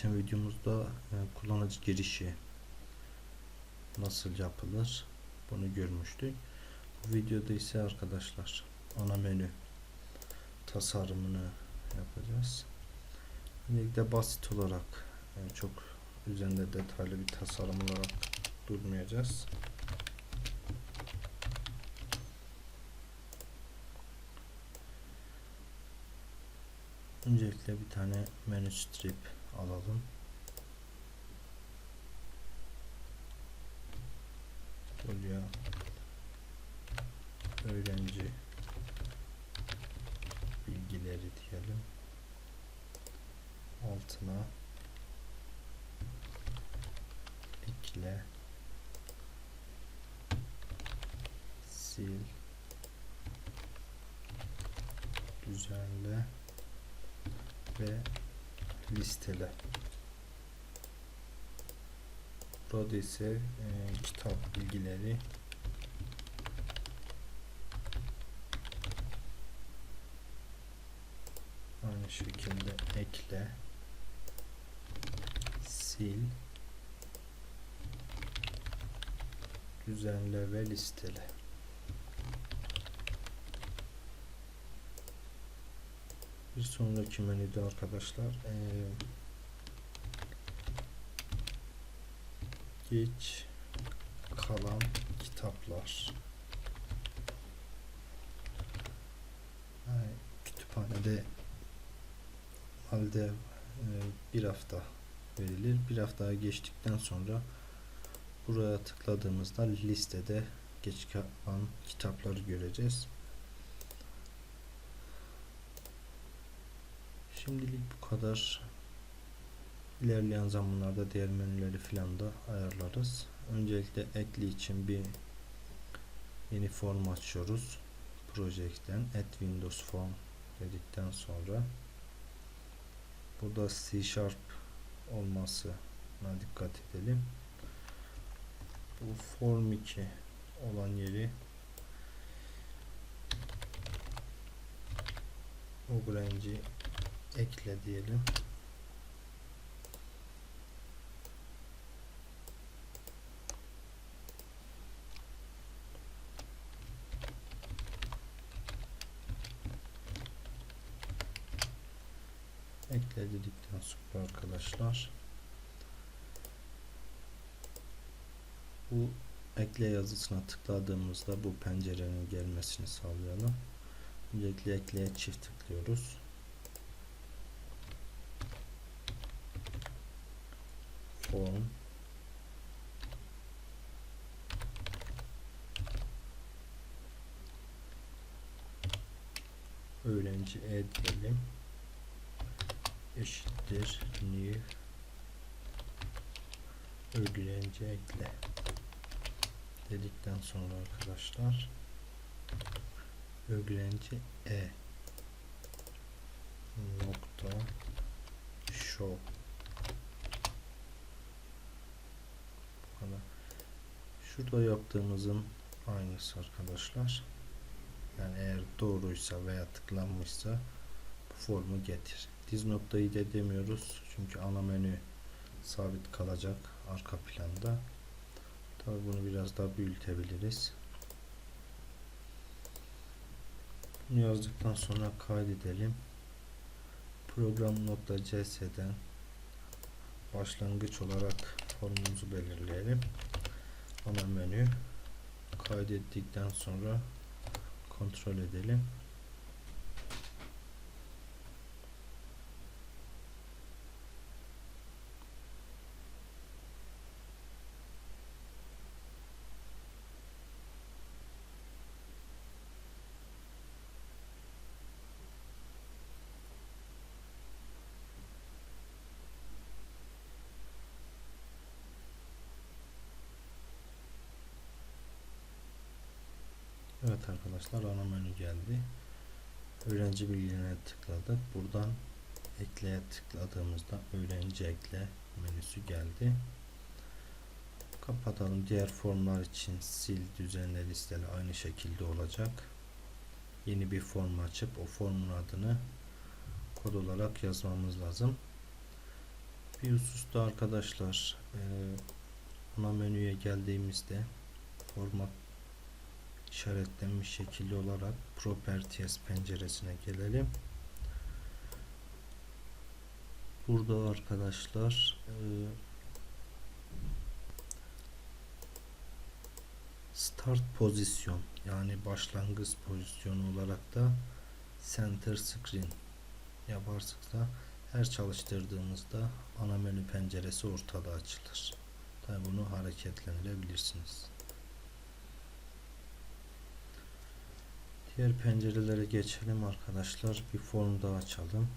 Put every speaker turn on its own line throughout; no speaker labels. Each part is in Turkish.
geçen videomuzda e, kullanıcı girişi nasıl yapılır bunu görmüştük. Bu videoda ise arkadaşlar ana menü tasarımını yapacağız. Öncelikle basit olarak yani çok üzerinde detaylı bir tasarım olarak durmayacağız. Öncelikle bir tane menü strip alalım. Buraya öğrenci. Bilgileri diyelim. Altına. Ekle. Sil. Düzenle. Ve listele. Burada ise e, kitap bilgileri aynı şekilde ekle sil düzenle ve listele. Bir sonraki menüde arkadaşlar eee, geç kalan kitaplar Yani kütüphanede halde eee, bir hafta verilir. Bir hafta geçtikten sonra buraya tıkladığımızda listede geç kalan kitapları göreceğiz. Şimdilik bu kadar. İlerleyen zamanlarda diğer menüleri filan da ayarlarız. Öncelikle ekli için bir yeni form açıyoruz. Project'ten Add Windows Form dedikten sonra burada C Sharp olmasına dikkat edelim. Bu Form 2 olan yeri öğrenci ekle diyelim. Ekle dedikten sonra arkadaşlar bu ekle yazısına tıkladığımızda bu pencerenin gelmesini sağlayalım. Öncelikle ekleye çift tıklıyoruz. form öğrenci e diyelim eşittir. New. Öğrenci ekle dedikten sonra arkadaşlar. Öğrenci e. Nokta. Show. Şurada yaptığımızın aynısı arkadaşlar. Yani eğer doğruysa veya tıklanmışsa bu formu getir. Diz noktayı da demiyoruz. Çünkü ana menü sabit kalacak arka planda. Tabi bunu biraz daha büyütebiliriz. Bunu yazdıktan sonra kaydedelim. Program.cs'den başlangıç olarak formumuzu belirleyelim. Ana menü kaydettikten sonra kontrol edelim. Evet arkadaşlar ana menü geldi. Öğrenci bilgilerine tıkladık. Buradan ekleye tıkladığımızda öğrenci ekle menüsü geldi. Kapatalım. Diğer formlar için sil, düzenle, listele aynı şekilde olacak. Yeni bir form açıp o formun adını kod olarak yazmamız lazım. Bir hususta arkadaşlar ana menüye geldiğimizde format işaretlenmiş şekilli olarak Properties penceresine gelelim. Burada arkadaşlar e, Start pozisyon yani başlangıç pozisyonu olarak da Center Screen yaparsak da her çalıştırdığımızda ana menü penceresi ortada açılır. Tabi bunu hareketlendirebilirsiniz. Diğer pencerelere geçelim arkadaşlar. Bir form daha açalım.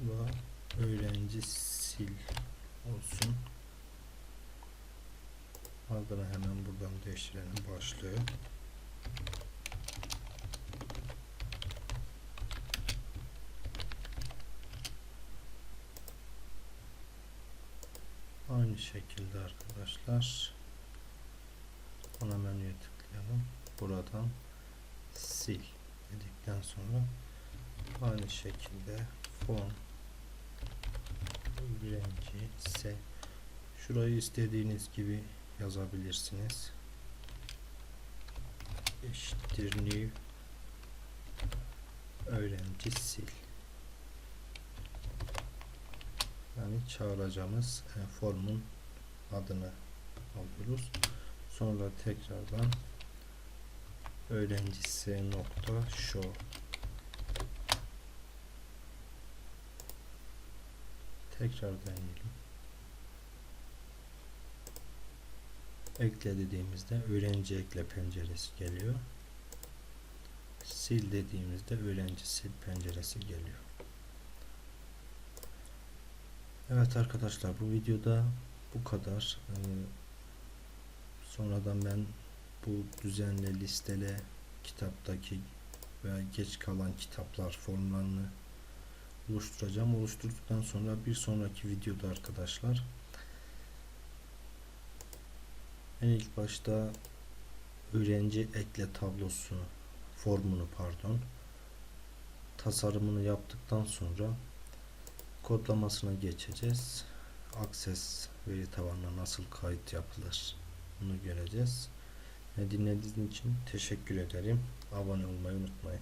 Bu öğrenci sil olsun. Adını hemen buradan değiştirelim başlığı. Aynı şekilde arkadaşlar ana menüye tıklayalım. Buradan sil dedikten sonra aynı şekilde fon öğrenci ise şurayı istediğiniz gibi yazabilirsiniz. Eşittir new öğrenci sil. Yani çağıracağımız e, formun adını alıyoruz. Sonra tekrardan öğrencisi nokta show tekrar deneyelim. Ekle dediğimizde öğrenci ekle penceresi geliyor. Sil dediğimizde öğrenci sil penceresi geliyor. Evet arkadaşlar bu videoda bu kadar. Ee, sonradan ben bu düzenle listele kitaptaki veya geç kalan kitaplar formlarını oluşturacağım. Oluşturduktan sonra bir sonraki videoda arkadaşlar en ilk başta öğrenci ekle tablosu formunu pardon tasarımını yaptıktan sonra kodlamasına geçeceğiz. Access veri tabanına nasıl kayıt yapılır bunu göreceğiz. Dinlediğiniz için teşekkür ederim. Abone olmayı unutmayın.